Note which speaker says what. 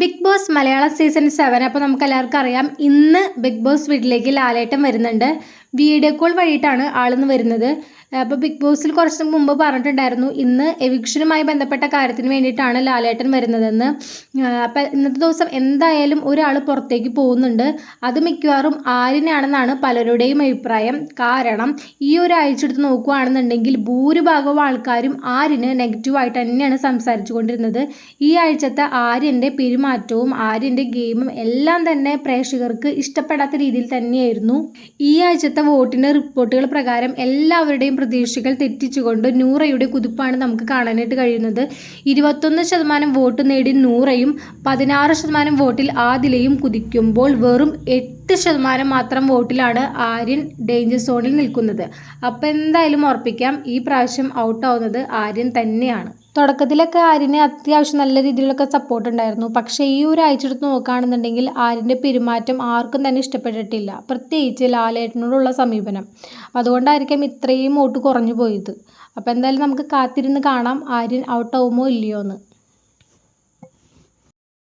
Speaker 1: Big boss Malayalam season seven അപ്പോൾ നമുക്ക് എല്ലാവർക്കും അറിയാം ഇന്ന് ബിഗ് ബോസ് വീട്ടിലേക്ക് ലാലേട്ടം വരുന്നുണ്ട്. വീഡിയോ കോൾ വഴിയിട്ടാണ് ആളിന്ന് വരുന്നത്. അപ്പോൾ ബിഗ് ബോസിൽ കുറച്ച് മുമ്പ് പറഞ്ഞിട്ടുണ്ടായിരുന്നു ഇന്ന് എവിക്ഷനുമായി ബന്ധപ്പെട്ട കാര്യത്തിന് വേണ്ടിയിട്ടാണ് ലാലേട്ടൻ വരുന്നതെന്ന്. അപ്പോൾ ഇന്നത്തെ ദിവസം എന്തായാലും ഒരാൾ പുറത്തേക്ക് പോകുന്നുണ്ട്. അത് മിക്കവാറും ആരിനാണെന്നാണ് പലരുടെയും അഭിപ്രായം. കാരണം ഈ ഒരാഴ്ച എടുത്ത് നോക്കുകയാണെന്നുണ്ടെങ്കിൽ ഭൂരിഭാഗം ആൾക്കാരും ആരിന് നെഗറ്റീവായിട്ട് തന്നെയാണ് സംസാരിച്ചു കൊണ്ടിരുന്നത് ഈ ആഴ്ചത്തെ ആര്യന്റെ പെരുമാറ്റവും ആര്യന്റെ ഗെയിമും എല്ലാം തന്നെ പ്രേക്ഷകർക്ക് ഇഷ്ടപ്പെടാത്ത രീതിയിൽ തന്നെയായിരുന്നു. ഈ ആഴ്ചത്തെ വോട്ടിന്റെ റിപ്പോർട്ടുകൾ പ്രകാരം എല്ലാവരുടെയും പ്രതീക്ഷകൾ തെറ്റിച്ചുകൊണ്ട് നൂറയുടെ കുതിപ്പാണ് നമുക്ക് കാണാനായിട്ട് കഴിയുന്നത്. ഇരുപത്തൊന്ന് ശതമാനം വോട്ട് നേടി നൂറയും പതിനാറ് ശതമാനം വോട്ടിൽ ആദിലയും കുതിക്കുമ്പോൾ വെറും എട്ട് ശതമാനം മാത്രം വോട്ടിലാണ് ആര്യൻ ഡേഞ്ചർ സോണിൽ നിൽക്കുന്നത്. അപ്പോൾ എന്തായാലും ഉറപ്പിക്കാം ഈ പ്രാവശ്യം ഔട്ടാവുന്നത് ആര്യൻ തന്നെയാണ്. തുടക്കത്തിലൊക്കെ ആര്യന് അത്യാവശ്യം നല്ല രീതിയിലൊക്കെ സപ്പോർട്ട് ഉണ്ടായിരുന്നു. പക്ഷേ ഈ ഒരു ആഴ്ച എടുത്ത് നോക്കുകയാണെന്നുണ്ടെങ്കിൽ ആര്യന്റെ പെരുമാറ്റം ആർക്കും തന്നെ ഇഷ്ടപ്പെട്ടിട്ടില്ല. പ്രത്യേകിച്ച് ലാലേട്ടനോടുള്ള സമീപനം. അതുകൊണ്ടായിരിക്കാം ഇത്രയും വോട്ട് കുറഞ്ഞു പോയത്. അപ്പോൾ എന്തായാലും നമുക്ക് കാത്തിരുന്ന് കാണാം. ആര്യൻ ഔട്ടാവുമോ ഇല്ലയോ എന്ന്